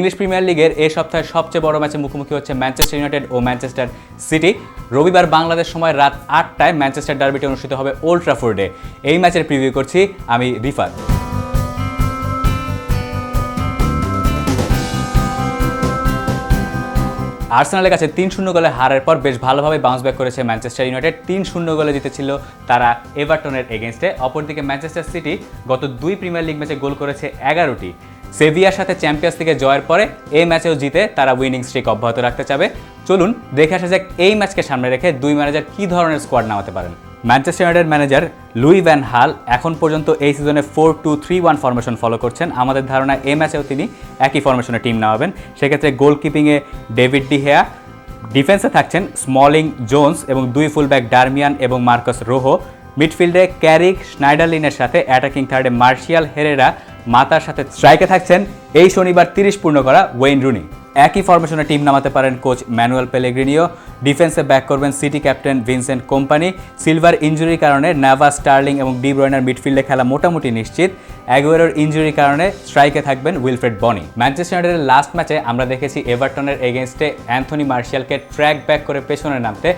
English premier লিগের এই সপ্তাহের সবচেয়ে বড় ম্যাচে মুখোমুখি হচ্ছে ম্যানচেস্টার ইউনাইটেড ও ম্যানচেস্টার সিটি। রবিবার বাংলাদেশ সময় রাত আটটায় ম্যানচেস্টার ডার্বিটি অনুষ্ঠিত হবে ওল্ড ট্রাফোর্ডে এই ম্যাচের প্রিভিউ করছি আমি রিফাত। আর্সেনালের কাছে তিন শূন্য গোলে হারের পর বেশ ভালোভাবে বাউন্স ব্যাক করেছে ম্যানচেস্টার ইউনাইটেড। তিন শূন্য গোলে জিতেছিল তারা এভারটনের এগেনস্টে অপরদিকে ম্যানচেস্টার সিটি গত দুই প্রিমিয়ার লিগ ম্যাচে গোল করেছে এগারোটি। সেভিয়ার সাথে চ্যাম্পিয়ন্স লিগে জয়ের পরে এই ম্যাচেও জিতে তারা উইনিং স্ট্রিক অব্যাহত রাখতে চাবে। চলুন দেখে আসা যাক এই ম্যাচকে সামনে রেখে দুই ম্যানেজার কী ধরনের স্কোয়াড নামাতে পারেন। Manchester United manager Louis van Gaal এখন পর্যন্ত এই সিজনে four two three one formation follow করছেন। আমাদের ধারণা এই ম্যাচেও তিনি একই ফরমেশনে টিম নামাবেন। সেক্ষেত্রে গোলকিপিংয়ে ডেভিড ডি ডিহেয়া ডিফেন্সে থাকছেন স্মলিং জোন্স এবং দুই ফুলব্যাক ডারমিয়ান এবং মার্কাস রোহো মিডফিল্ডে ক্যারিক স্নাইডারলিনের সাথে অ্যাটাকিং থার্ডে মার্শিয়াল হেরেরা মাতার সাথে স্ট্রাইকে থাকছেন এই শনিবার তিরিশ পূর্ণ করা ওয়েইন রুনি। একই ফরমেশনে টিম নামাতে পারেন কোচ ম্যানুয়েল পেলেগ্রিনিও। ডিফেন্সে ব্যাক করবেন সিটি ক্যাপ্টেন ভিনসেন্ট কোম্পানি। সিলভার ইঞ্জুরির কারণে নাভা স্টার্লিং এবং ডি ব্রয়নার মিডফিল্ডে খেলা মোটামুটি নিশ্চিত। অ্যাগুয়েরোর ইঞ্জুরির কারণে স্ট্রাইকে থাকবেন উইলফ্রেড বনি। ম্যানচেস্টার ইউনাইটেডের লাস্ট ম্যাচে আমরা দেখেছি এভারটনের এগেনস্টে অ্যান্থনি মার্শিয়ালকে ট্র্যাক ব্যাক করে পেছনে নামতে।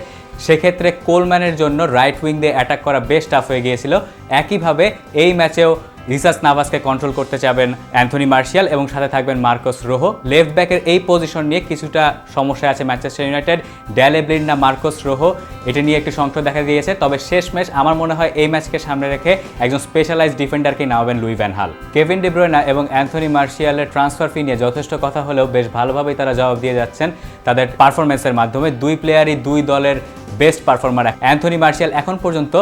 সেক্ষেত্রে কোলম্যানের জন্য রাইট উইং দিয়ে অ্যাটাক করা বেশ টাফ হয়ে গিয়েছিল। একইভাবে এই ম্যাচেও রিসাস নাভাসকে কন্ট্রোল করতে চাবেন অ্যান্থনি মার্শিয়াল এবং সাথে থাকবেন মার্কোস রোহো। লেফট ব্যাকের এই পজিশন নিয়ে কিছুটা সমস্যা আছে ম্যানচেস্টার ইউনাইটেড ড্যালেব্লিন না মার্কোস রোহো, এটা নিয়ে একটু সংকট দেখা দিয়েছে। তবে শেষ ম্যাচ আমার মনে হয় এই ম্যাচকে সামনে রেখে একজন স্পেশালাইজ ডিফেন্ডারকে নামাবেন Louis van Gaal Kevin De Bruyne এবং অ্যান্থনি মার্শিয়ালের ট্রান্সফার ফি নিয়ে যথেষ্ট কথা হলেও বেশ ভালোভাবেই তারা জবাব দিয়ে যাচ্ছেন তাদের পারফরমেন্সের মাধ্যমে। দুই প্লেয়ারই দুই দলের বেস্ট পারফর্মার অ্যান্থনি মার্শিয়াল এখন পর্যন্ত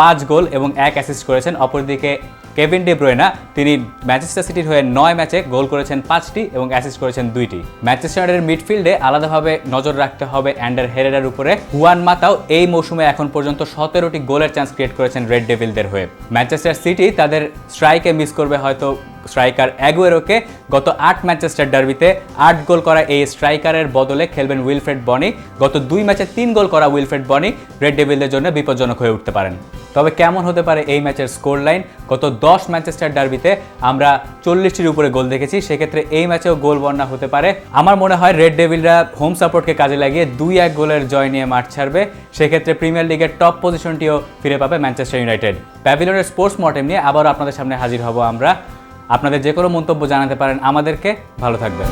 পাঁচ গোল এবং এক অ্যাসিস্ট করেছেন। অপরদিকে কেভিন ডে ব্রয়না, তিনি ম্যানচেস্টার সিটির হয়ে নয় ম্যাচে গোল করেছেন পাঁচটি এবং অ্যাসিস্ট করেছেন দুইটি। ম্যানচেস্টার ইউনাইটেডের মিডফিল্ডে আলাদাভাবে নজর রাখতে হবে অ্যান্ডার হেরেরার উপরে। হুয়ান মাতাও এই মৌসুমে এখন পর্যন্ত সতেরোটি গোলের চান্স ক্রিয়েট করেছেন রেড ডেভিলদের হয়ে। ম্যানচেস্টার সিটি তাদের স্ট্রাইকে মিস করবে হয়তো স্ট্রাইকার অ্যাগুয়েরোকে। গত আট ম্যানচেস্টার ডার্বিতে আট গোল করা এই স্ট্রাইকারের বদলে খেলবেন উইলফ্রেড বনি। গত দুই ম্যাচে তিন গোল করা উইলফ্রেড বনি রেড ডেভিলদের জন্য বিপজ্জনক হয়ে উঠতে পারেন। তবে কেমন হতে পারে এই ম্যাচের স্কোর লাইন গত দশ ম্যানচেস্টার ডার্বিতে আমরা চল্লিশটির উপরে গোল দেখেছি, সেক্ষেত্রে এই ম্যাচেও গোল বন্যা হতে পারে। আমার মনে হয় রেড ডেভিলরা হোম সাপোর্টকে কাজে লাগিয়ে দুই এক গোলের জয় নিয়ে মাঠ ছাড়বে। সেক্ষেত্রে প্রিমিয়ার লিগের টপ পজিশনটিও ফিরে পাবে ম্যানচেস্টার ইউনাইটেড প্যাভিলনের স্পোর্টস মর্টেম নিয়ে আবারও আপনাদের সামনে হাজির হব আমরা। আপনাদের যে কোনো মন্তব্য জানাতে পারেন আমাদেরকে। ভালো থাকবেন।